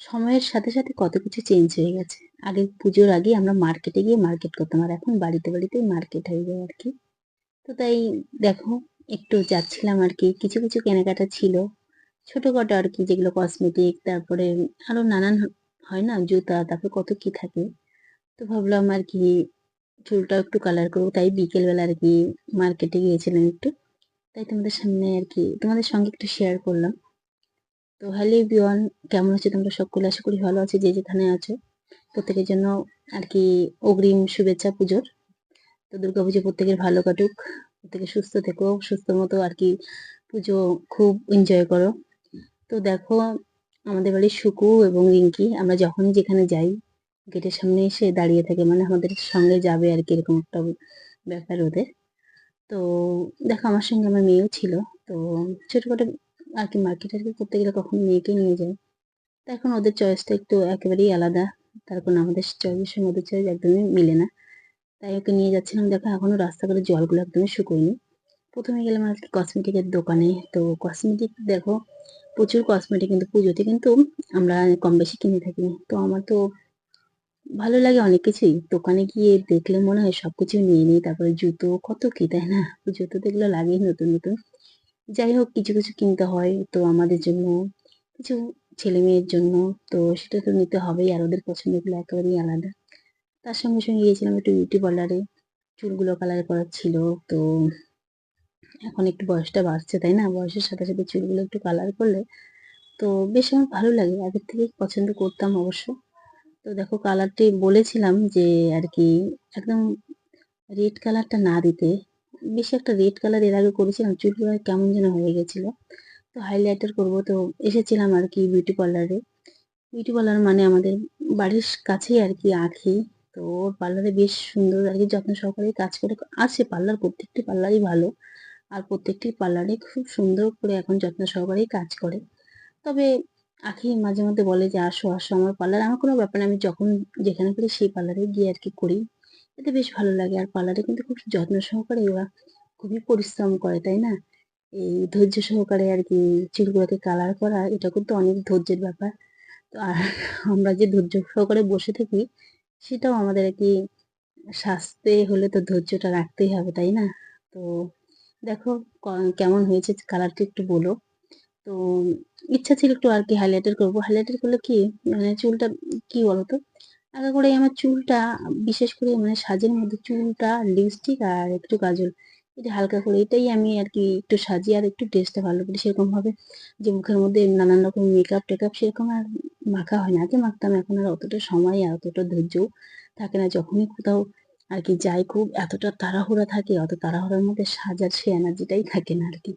সময়ের সাথে, সাথে কত কিছু চেঞ্জ হয়ে গেছে। আগে পুজোর আগে আমরা মার্কেটে গিয়ে মার্কেট করতাম। আর এখন বাড়িতে, বাড়িতেই মার্কেট হয়ে যায় আর কি তো তাই দেখো একটু যাচ্ছিলাম আর কি কিছু, কিছু কেনাকাটা ছিল। ছোটোখাটো আর কি যেগুলো কসমেটিক তারপরে আরও নানান হয় না? জুতা তারপর কত কি থাকে। তো ভাবলাম আর কি চুলটাও একটু কালার করব। তাই বিকেলবেলা আর কি মার্কেটে গিয়েছিলাম একটু। তাই তোমাদের সামনে আর কি তোমাদের সঙ্গে একটু শেয়ার করলাম। তো হ্যালো এভরিওয়ান, কেমন আছো তোমরা সকলে? আশা করি ভালো আছো, যে যেখানে আছো। প্রত্যেকের জন্য আর কি অগ্রিম শুভেচ্ছা পুজোর। তো দুর্গাপুজো প্রত্যেকের ভালো কাটুক। প্রত্যেকে সুস্থ থেকো। সুস্থ মতো আর কি পুজো খুব এনজয় করো। তো দেখো, আমাদের বাড়ির সুকু এবং রিঙ্কি, আমরা যখনই যেখানে যাই, গেটের সামনে এসে দাঁড়িয়ে থাকে। মানে আমাদের সঙ্গে যাবে আর কি, এরকম একটা ব্যাপার ওদের। তো দেখো, আমার সঙ্গে আমার মেয়েও ছিল। তো ছোটখাটো আরকি মার্কেট আর কি করতে গেলে কখনো মেয়েকে নিয়ে যায় তো এখন ওদের চয়েসটা একটু একেবারেই আলাদা। তার কারণ আমাদের চয়েসের সঙ্গে ওদের চয়েস একদমই মিলে না। তাই ওকে নিয়ে যাচ্ছিলাম দেখো এখনও রাস্তাঘাটের জলগুলো একদমই শুকোয়নি। প্রথমে গেলাম আরকি কসমেটিকের দোকানে। তো কসমেটিক দেখো প্রচুর কসমেটিক কিন্তু পুজোতে কিন্তু আমরা কম বেশি কিনে থাকি। তো আমার তো ভালো লাগে অনেক কিছুই। দোকানে গিয়ে দেখলে মনে হয় সব সবকিছু নিয়ে নিই। তারপরে জুতো কত কি, তাই না? জুতো এগুলো লাগেই নতুন, নতুন। যাই হোক কিছু, কিছু কিনতে হয় তো আমাদের জন্য, কিছু ছেলে মেয়ের জন্য। তো সেটা তো নিতে হবেই আর ওদের পছন্দগুলো একেবারেই আলাদা। তার সঙ্গে, সঙ্গে গিয়েছিলাম একটু বিউটি পার্লারে। চুলগুলো কালার করার ছিল। তো এখন একটু বয়সটা বাড়ছে, তাই না? বয়সের সাথে, সাথে চুলগুলো একটু কালার করলে তো বেশ আমার ভালো লাগে। আগের থেকে পছন্দ করতাম অবশ্য। তো দেখো কালারটি বলেছিলাম যে আর কি একদম রেড কালারটা না দিতে। বেশি একটা রেড কালারের আগে করেছিলাম। চুলগুলো কেমন যেন হয়ে গেছিল। তো হাইলাইটার করব তো এসেছিলাম আর কি বিউটি পার্লারে। বিউটি পার্লার মানে আমাদের বাড়ির কাছেই আর কি আঁখি। তো ওর পার্লারে বেশ সুন্দর আর কি যত্ন সহকারেই কাজ করে আছে পার্লার প্রত্যেকটি পার্লারই ভালো। আর প্রত্যেকটি পার্লারে খুব সুন্দর করে এখন যত্ন সহকারেই কাজ করে। তবে আঁখি মাঝে মধ্যে বলে যে, "আসো, আসো আমার পার্লারে।" আমার কোনো ব্যাপার না। আমি যখন যেখানে পারি সেই পার্লারে গিয়ে আর কি করি। এতে বেশ ভালো লাগে। আর পার্লারে কিন্তু খুব যত্ন সহকারে ওরা খুবই পরিশ্রম করে, তাই না? এই ধৈর্য সহকারে আর কি চুলগুলোকে কালার করা এটা কিন্তু অনেক ধৈর্যের ব্যাপার। তো আর আমরা যে ধৈর্য সহকারে বসে থাকি সেটাও আমাদের আর কি স্বাস্থ্যে হলে তো ধৈর্যটা রাখতেই হবে, তাই না? তো দেখো কেমন হয়েছে কালারটা একটু বলো। তো ইচ্ছা ছিল একটু আর কি হাইলাইটার করব হাইলাইটার করলে কি মানে চুলটা কি বলতো? আগাগোড়াই আমার চুলটা বিশেষ করে মানে সাজের মধ্যে চুলটা, লিপস্টিক আর একটু কাজল এটা হালকা করে এটাই আমি আর কি একটু সাজি আর একটু ড্রেসটা ভালো করি। সেরকমভাবে যে মুখের মধ্যে নানান রকম মেকআপ-টেকআপ সেরকম আর মাখা হয় না। আগে মাখতাম এখন আর অতটা সময় আর অতটা ধৈর্যও থাকে না। যখনই কোথাও আর কি যাই খুব এতটা তাড়াহুড়া থাকে, অত তাড়াহুড়ার মধ্যে সাজার সেই এনার্জিটাই থাকে না আরকি।